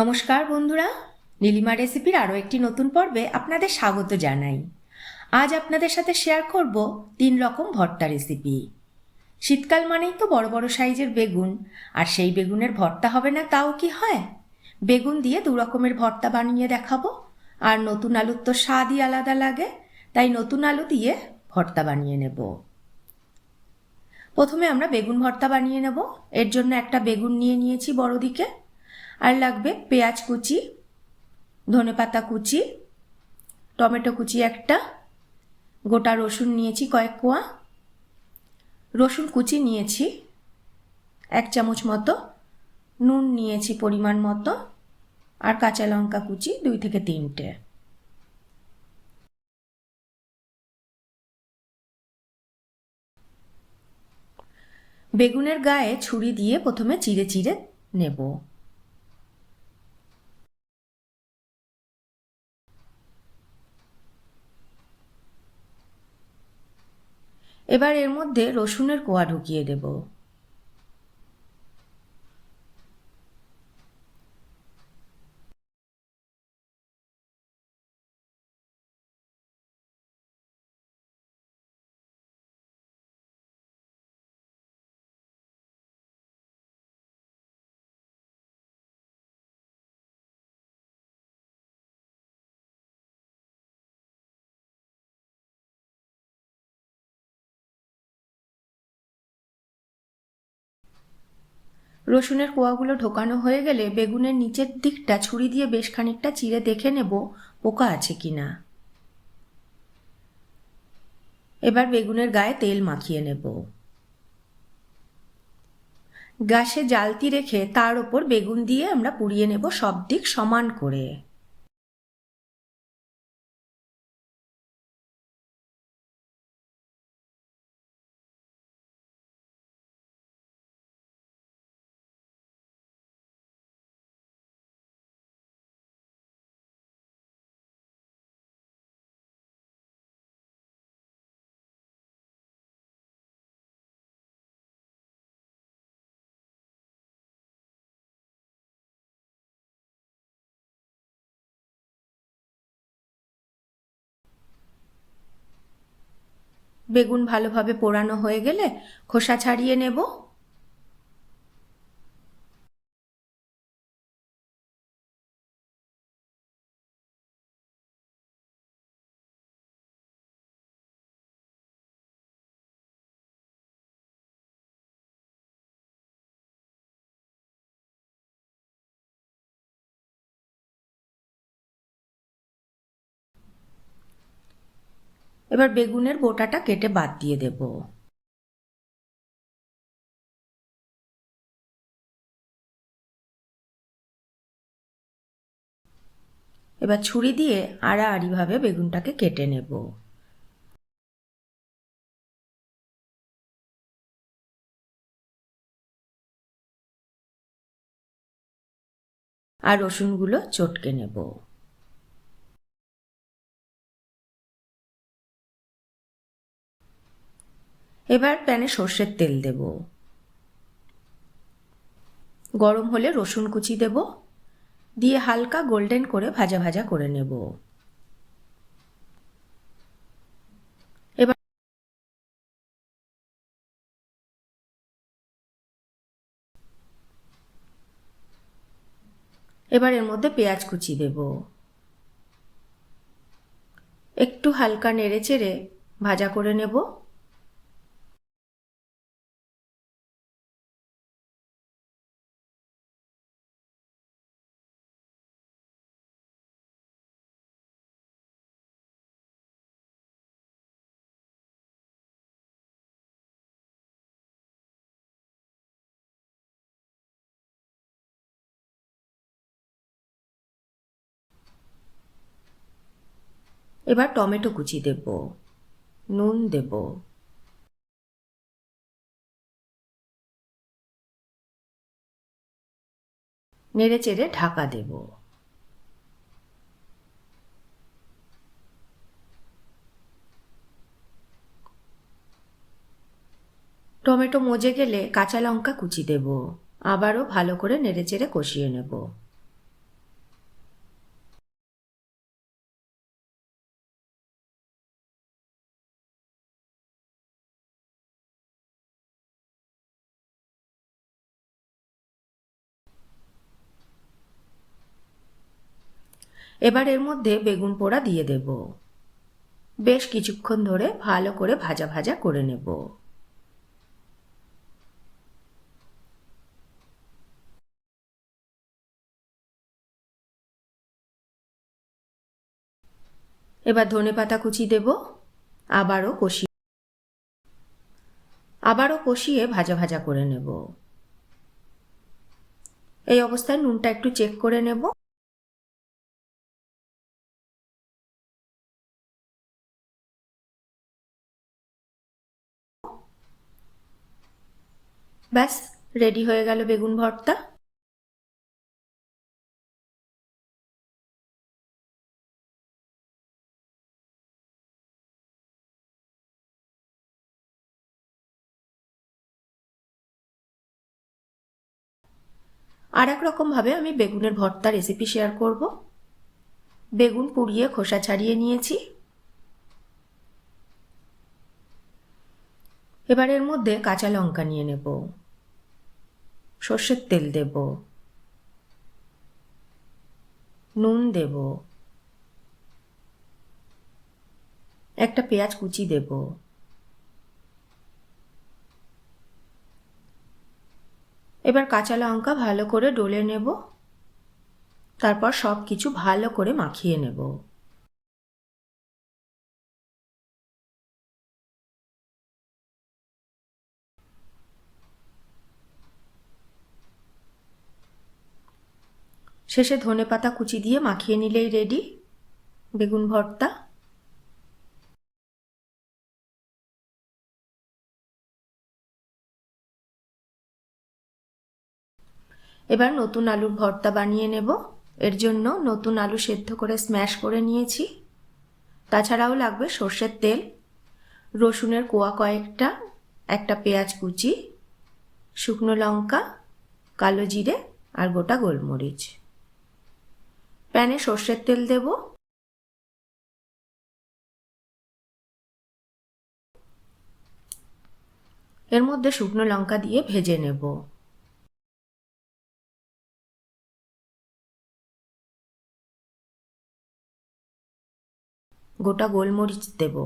নমস্কার বন্ধুরা, নীলিমা রেসিপির আরও একটি নতুন পর্বে আপনাদের স্বাগত জানাই। আজ আপনাদের সাথে শেয়ার করব তিন রকম ভর্তা রেসিপি। শীতকাল মানেই তো বড় বড় সাইজের বেগুন, আর সেই বেগুনের ভর্তা হবে না তাও কি হয়? বেগুন দিয়ে দু রকমের ভর্তা বানিয়ে দেখাবো, আর নতুন আলুর তো স্বাদই আলাদা লাগে, তাই নতুন আলু দিয়ে ভর্তা বানিয়ে নেব। প্রথমে আমরা বেগুন ভর্তা বানিয়ে নেব, এর জন্য একটা বেগুন নিয়ে নিয়েছি বড় দিকে আর লাগবে পেঁয়াজ কুচি ধনেপাতা কুচি, টমেটো কুচি একটা, গোটা রসুন নিয়েছি কয়েক কোয়া, রসুন কুচি নিয়েছি এক চামচ মতো, নুন নিয়েছি পরিমাণ মতো, আর কাঁচা লঙ্কা কুচি দুই থেকে তিনটে। বেগুনের গায়ে ছুরি দিয়ে প্রথমে চিড়ে চিড়ে নেব। এবার এর মধ্যে রসুনের কোয়া ঢুকিয়ে দেব। রসুনের কোয়াগুলো ঢোকানো হয়ে গেলে বেগুনের নিচের দিকটা ছুরি দিয়ে বেশ খানিকটা চিড়ে দেখে নেব পোকা আছে কি না এবার বেগুনের গায়ে তেল মাখিয়ে নেব। গাছে জালতি রেখে তার ওপর বেগুন দিয়ে আমরা পুড়িয়ে নেব সব দিক সমান করে। বেগুন ভালোভাবে পোড়ানো হয়ে গেলে খোসা ছাড়িয়ে নেব। এবার বেগুনের গোটাটা কেটে বাদ দিয়ে দেব। এবার ছুরি দিয়ে আড়াআড়িভাবে বেগুনটাকে কেটে নেব। আর রসুনগুলো চটকে নেব। এবার প্যানে সর্ষের তেল দেব। গরম হলে রসুন কুচি দেব। দিয়ে হালকা গোল্ডেন করে ভাজা ভাজা করে নেব। এবার এবার এর মধ্যে পেঁয়াজ কুচি দেব। একটু হালকা নেড়ে চেড়ে ভাজা করে নেব। এবার টমেটো কুচি দেব, নুন দেব। নেড়ে চেড়ে ঢাকা দেব। টমেটো মজে গেলে কাঁচা লঙ্কা কুচি দেব, আবারও ভালো করে নেড়ে চেড়ে কষিয়ে নেব। এবার এর মধ্যে বেগুন পোড়া দিয়ে দেব। বেশ কিছুক্ষণ ধরে ভালো করে ভাজা ভাজা করে নেব। এবার ধনে পাতা কুচি দেব। আবারও কষিয়ে আবারও কষিয়ে ভাজা ভাজা করে নেব। এই অবস্থায় নুনটা একটু চেক করে নেব। ব্যাস, রেডি হয়ে গেল বেগুন ভর্তা। আর এক রকমভাবে আমি বেগুনের ভর্তা রেসিপি শেয়ার করব। বেগুন পুড়িয়ে খোসা ছাড়িয়ে নিয়েছি। এবার এর মধ্যে কাঁচা লঙ্কা নিয়ে নেব। সর্ষের তেল দেব, নুন দেব, একটা পেঁয়াজ কুচি দেব, এবার কাঁচা লঙ্কা ভালো করে ডলে নেব, তারপর সব কিছু ভালো করে মাখিয়ে নেব। শেষে ধনে পাতা কুচি দিয়ে মাখিয়ে নিলেই রেডি বেগুন ভর্তা। এবার নতুন আলুর ভর্তা বানিয়ে নেব। এর জন্য নতুন আলু সেদ্ধ করে স্ম্যাশ করে নিয়েছি। তাছাড়াও লাগবে সর্ষের তেল, রসুনের কোয়া কয়েকটা, একটা পেঁয়াজ কুচি, শুকনো লঙ্কা, কালো জিরে আর গোটা গোলমরিচ। প্যানে সর্ষের তেল দেব। এর মধ্যে শুকনো লঙ্কা দিয়ে ভেজে নেব। গোটা গোলমরিচ দেব।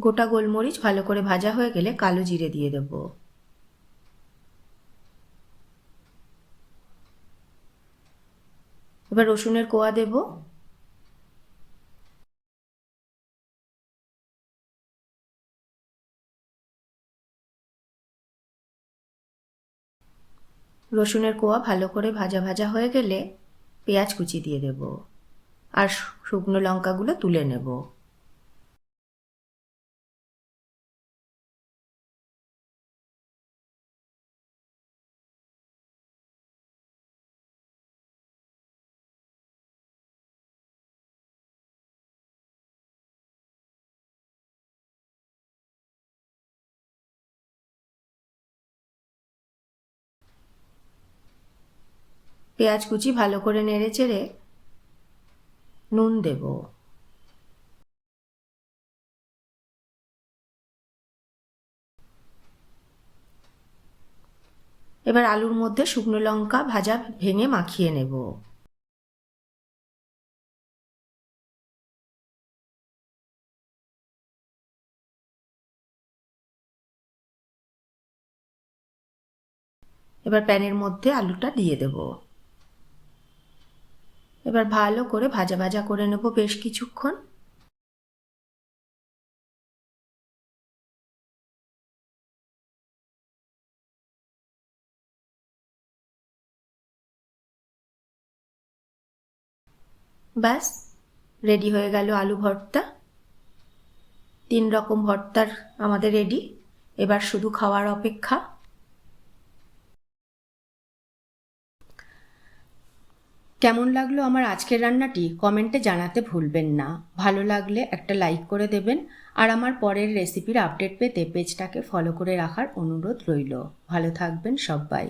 গোটা গোলমরিচ ভালো করে ভাজা হয়ে গেলে কালো জিরে দিয়ে দেব। এবার রসুনের কোয়া দেব। রসুনের কোয়া ভালো করে ভাজা ভাজা হয়ে গেলে পেঁয়াজ কুচি দিয়ে দেব। আর শুকনো লঙ্কাগুলো তুলে নেব। পেঁয়াজ কুচি ভালো করে নেড়ে চেড়ে নুন দেব। এবার আলুর মধ্যে শুকনো লঙ্কা ভাজা ভেঙে মাখিয়ে নেব। এবার প্যানের মধ্যে আলুটা দিয়ে দেব। এবার ভালো করে ভাজা ভাজা করে নেব বেশ কিছুক্ষণ। ব্যাস, রেডি হয়ে গেল আলু ভর্তা। তিন রকম ভর্তার আমাদের রেডি। এবার শুধু খাওয়ার অপেক্ষা। কেমন লাগল আমার আজকের রান্নাটি? কমেন্টে জানাতে ভুলবেন না। ভালো লাগলে একটা লাইক করে দেবেন আর আমার পরের রেসিপির আপডেট পেতে পেজটাকে ফলো করে রাখার অনুরোধ রইল। ভালো থাকবেন সবাই।